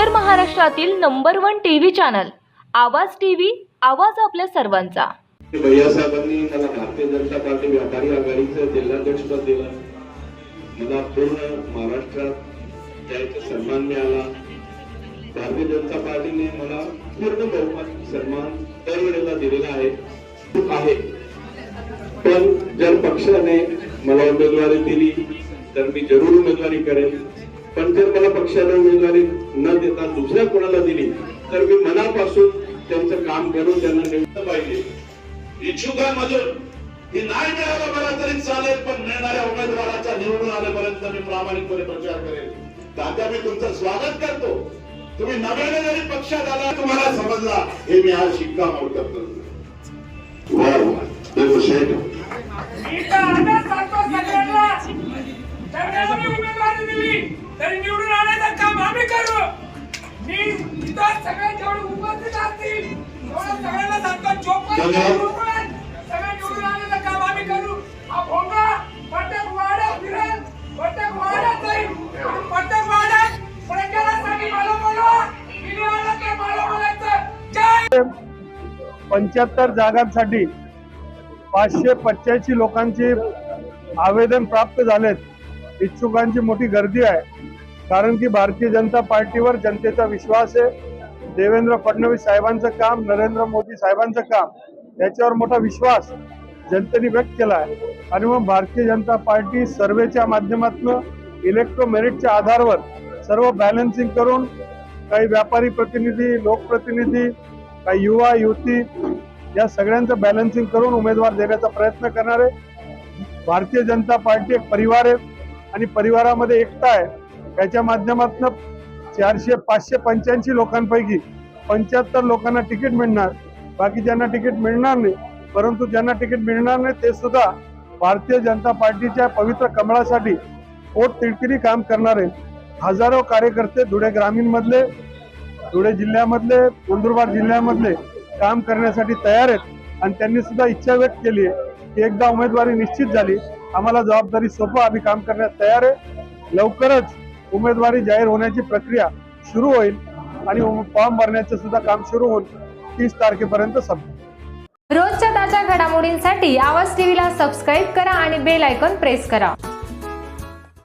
उत्तर महाराष्ट्रातील number one T V channel Awaaz T V Awaaz आपल्या सर्वांचा. भैया साहेबांनी मला भारतीय जनता पार्टी व्यापारी आघाडीचं जिल्हाध्यक्षपद दिलं. मला पूर्ण महाराष्ट्रात त्याचा सन्मान मिळाला. भारतीय जनता पार्टीने मला पूर्ण बहुमत सन्मान दरवेळेला दिलेला आहे. चूक आहे. पण जर पक्षाने मला उमेदवारी दिली तर मी जरूर उमेदवारी करेन. पण जर मला पक्षाने उमेदवारी न देता दुसऱ्या कोणाला दिली तर मी मनापासून त्यांचं काम करून त्यांना निवडलं पाहिजे. इच्छुकांमधून ही नाही मिळालं मला तरी चालेल पण मिळणाऱ्या उमेदवाराचा निवडून आल्यापर्यंत मी प्रामाणिकपणे प्रचार करेन. तात्या मी तुमचं स्वागत करतो. तुम्ही नव्याने जरी पक्षात आला तुम्हाला समजला हे मी आज शिक्कामोर्तब करतो वा वा दिली तरी निवडून आणायचं काम आम्ही करू. मी इथं सगळे जेवढे उपस्थित असतील. तेवढं सगळ्यांना सांगतो चोपन्न धन्यवाद. रुपये सगळे निवडून आणायचं काम आम्ही करू. हा भोंगा प्रत्येक वाड्यात फिरेल प्रत्येक वाड्यात जाईल आणि प्रत्येक वाड्यात प्रचारासाठी मला बोलवा. मी आला की मला बोलायचं. जय. पंच्याहत्तर जागांसाठी पाचशे पंच्याऐंशी लोकांचे आवेदन प्राप्त झालेत. इच्छुकांची मोठी गर्दी आहे. कारण की भारतीय जनता पार्टीवर जनतेचा विश्वास आहे. देवेंद्र फडणवीस साहेबांचं काम नरेंद्र मोदी साहेबांचं काम याच्यावर मोठा विश्वास जनतेने व्यक्त केला आहे. आणि मग भारतीय जनता पार्टी सर्वेच्या माध्यमातून इलेक्ट्रोमेरिटच्या आधारावर सर्व बॅलन्सिंग करून काही व्यापारी प्रतिनिधी लोकप्रतिनिधी काही युवा युवती या सगळ्यांचं बॅलन्सिंग करून उमेदवार देण्याचा प्रयत्न करणार आहे भारतीय जनता पार्टी एक परिवार आहे. आणि परिवारामध्ये एकता आहे. याच्या माध्यमातून चारशे पाचशे पंच्याऐंशी लोकांपैकी पंच्याहत्तर लोकांना तिकीट मिळणार. बाकी ज्यांना तिकीट मिळणार नाही परंतु ज्यांना तिकीट मिळणार नाही ते सुद्धा भारतीय जनता पार्टीच्या पवित्र कमळासाठी पोट तिडकिरी काम करणारे हजारो कार्यकर्ते धुळे ग्रामीण मधले धुळे जिल्ह्यामधले नंदुरबार जिल्ह्यामधले काम करण्यासाठी तयार आहेत. आणि त्यांनी सुद्धा इच्छा व्यक्त केली आहे की एकदा उमेदवारी निश्चित झाली. आम्हाला जबाबदारी सोपं आम्ही काम करण्यास तयार आहे. लवकरच उमेदवारी जाहीर होण्याची प्रक्रिया सुरू होईल आणि फॉर्म भरण्याचं सुद्धा काम सुरू होईल तीस तारखेपर्यंत संपेल रोजच्या ताज्या घडामोडींसाठी आवाज टीव्हीला सबस्क्राईब करा आणि बेल आयकॉन प्रेस करा.